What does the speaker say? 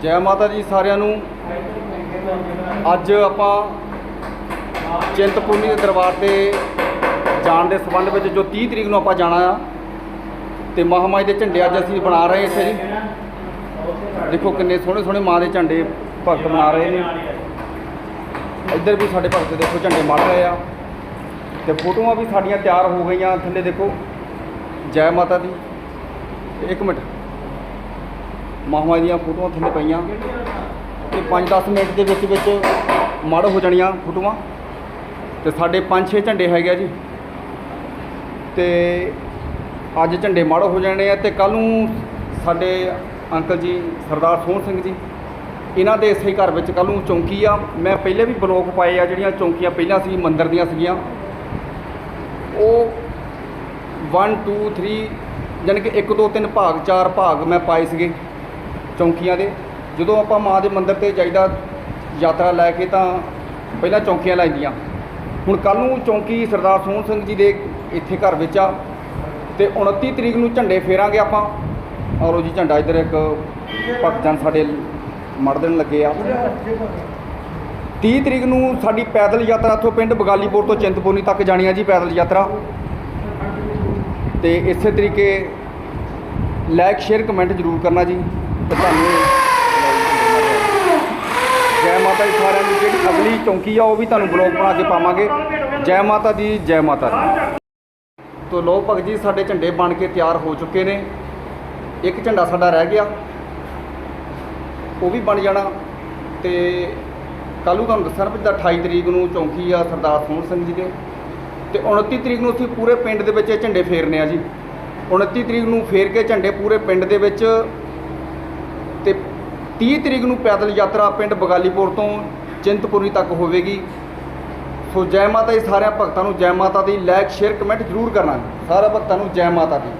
ਜੈ ਮਾਤਾ ਜੀ ਸਾਰਿਆਂ ਨੂੰ। ਅੱਜ ਆਪਾਂ ਚਿੰਤਪੂਰਨੀ ਦੇ ਦਰਬਾਰ ਤੇ ਜਾਣ ਦੇ ਸੰਬੰਧ ਵਿੱਚ ਜੋ 30 ਤਰੀਕ ਨੂੰ ਆਪਾਂ ਜਾਣਾ ਆ, ਤੇ ਮਹਾਮਾਈ ਦੇ ਝੰਡੇ ਅੱਜ ਅਸੀਂ ਬਣਾ ਰਹੇ ਇੱਥੇ ਜੀ। ਦੇਖੋ ਕਿੰਨੇ ਸੋਹਣੇ ਸੋਹਣੇ ਮਾਂ ਦੇ ਝੰਡੇ ਭਗਤ ਬਣਾ ਰਹੇ ਨੇ। ਇੱਧਰ ਵੀ ਸਾਡੇ ਭਗਤ ਦੇਖੋ ਝੰਡੇ ਮੜ ਰਹੇ ਆ। ਤੇ ਫੋਟੋਆਂ ਵੀ ਸਾਡੀਆਂ ਤਿਆਰ ਹੋ ਗਈਆਂ। ਥੱਲੇ ਦੇਖੋ, ਜੈ ਮਾਤਾ ਦੀ। ਇੱਕ ਮਿੰਟ। ਮਹਾਮਾਈ ਦੀਆਂ ਫੋਟੋਆਂ ਥੱਲੇ ਪਈਆਂ ਤੇ 5-10 ਮਿੰਟ ਦੇ ਵਿੱਚ ਵਿੱਚ ਮੜ ਹੋ ਜਾਣੀਆਂ ਫੋਟੋਆਂ ਤੇ ਸਾਡੇ 5-6 ਝੰਡੇ ਹੈਗੇ ਆ ਜੀ। ਤੇ ਅੱਜ ਝੰਡੇ ਮੜ ਹੋ ਜਾਣੇ ਆ ਤੇ ਕੱਲ ਨੂੰ ਸਾਡੇ ਅੰਕਲ ਜੀ ਸਰਦਾਰ ਸੋਹਣ ਸਿੰਘ ਜੀ, ਇਹਨਾਂ ਦੇ ਇਸੇ ਘਰ ਵਿੱਚ ਕੱਲ ਨੂੰ ਚੌਂਕੀ ਆ। ਮੈਂ ਪਹਿਲੇ ਵੀ ਬਲੋਕ ਪਾਏ ਆ ਜਿਹੜੀਆਂ ਚੌਂਕੀਆਂ ਪਹਿਲਾਂ ਸੀ, ਮੰਦਰ ਦੀਆਂ ਸੀਗੀਆਂ। ਉਹ 1 2 3 ਯਾਨੀ ਕਿ 1 2 3 ਭਾਗ 4 ਭਾਗ ਮੈਂ ਪਾਏ ਸੀਗੇ। ਚੌਂਕੀਆਂ ਦੇ। ਜਦੋਂ ਆਪਾਂ ਮਾਂ ਦੇ ਮੰਦਿਰ ਤੇ ਜਾਈਦਾ ਯਾਤਰਾ ਲੈ ਕੇ ਤਾਂ ਪਹਿਲਾਂ ਚੌਂਕੀਆਂ ਲਾਈਆਂ ਹੁਣ ਕੱਲ ਨੂੰ ਚੌਂਕੀ ਸਰਦਾਰ ਸੋਹਣ ਸਿੰਘ ਜੀ ਦੇ ਇੱਥੇ ਘਰ ਵਿੱਚ ਆ ਤੇ 29 ਤਰੀਕ ਨੂੰ ਝੰਡੇ ਫੇਰਾਂਗੇ ਆਪਾਂ। ਔਰ ਉਹ ਜੀ ਝੰਡਾ ਇੱਧਰ ਇੱਕ ਭਗਤ ਸਾਡੇ ਮੜ ਦੇਣ ਲੱਗੇ ਆ। 30 ਤਰੀਕ ਨੂੰ ਸਾਡੀ ਪੈਦਲ ਯਾਤਰਾ ਇੱਥੋਂ ਪਿੰਡ ਬਗਾਲੀਪੁਰ ਤੋਂ ਚਿੰਤਪੁਰਨੀ ਤੱਕ ਜਾਣੀ ਆ ਜੀ ਪੈਦਲ ਯਾਤਰਾ। ਤੇ ਇਸੇ ਤਰੀਕੇ ਲਾਈਕ ਸ਼ੇਅਰ ਕਮੈਂਟ ਜ਼ਰੂਰ ਕਰਨਾ ਜੀ। ਤੇ ਤੁਹਾਨੂੰ ਜੈ ਮਾਤਾ ਦੀ ਸਾਰਿਆਂ ਦੀ ਜਿਹੜੀ ਅਗਲੀ ਚੌਂਕੀ ਆ, ਉਹ ਵੀ ਤੁਹਾਨੂੰ ਬਲੌਗ ਬਣਾ ਕੇ ਪਾਵਾਂਗੇ। ਜੈ ਮਾਤਾ ਦੀ, ਜੈ ਮਾਤਾ ਦੀ। ਤੋ ਲੋ ਭਗਤ ਜੀ, ਸਾਡੇ ਝੰਡੇ ਬਣ ਕੇ ਤਿਆਰ ਹੋ ਚੁੱਕੇ ਨੇ। ਇੱਕ ਝੰਡਾ ਸਾਡਾ ਰਹਿ ਗਿਆ। ਉਹ ਵੀ ਬਣ ਜਾਣਾ। ਤੇ ਕੱਲ੍ਹ ਨੂੰ ਤੁਹਾਨੂੰ ਦੱਸਣਾ ਵੀ ਜਿੱਦਾਂ 28 ਤਰੀਕ ਨੂੰ ਚੌਂਕੀ ਆ, ਸਰਦਾਰ ਸੋਹਣ ਸਿੰਘ ਜੀ ਦੇ। ਤੇ 29 ਤਰੀਕ ਨੂੰ ਅਸੀਂ ਪੂਰੇ ਪਿੰਡ ਦੇ ਵਿੱਚ ਇਹ ਝੰਡੇ ਫੇਰਨੇ ਆ ਜੀ। 29 ਤਰੀਕ ਨੂੰ ਫੇਰ ਕੇ ਝੰਡੇ ਪੂਰੇ ਪਿੰਡ ਦੇ ਵਿੱਚ 30 ਤਰੀਕ ਨੂੰ ਪੈਦਲ ਯਾਤਰਾ ਪਿੰਡ ਬਗਾਲੀਪੁਰ ਤੋਂ ਚਿੰਤਪੁਰਨੀ ਤੱਕ ਹੋਵੇਗੀ। ਸੋ ਜੈ ਮਾਤਾ ਦੀ ਸਾਰਿਆਂ ਭਗਤਾਂ ਨੂੰ ਜੈ ਮਾਤਾ ਦੀ ਲਾਈਕ ਸ਼ੇਅਰ ਕਮੈਂਟ ਜ਼ਰੂਰ ਕਰਨਾ। ਸਾਰਾ ਭਗਤਾਂ ਨੂੰ ਜੈ ਮਾਤਾ ਦੀ।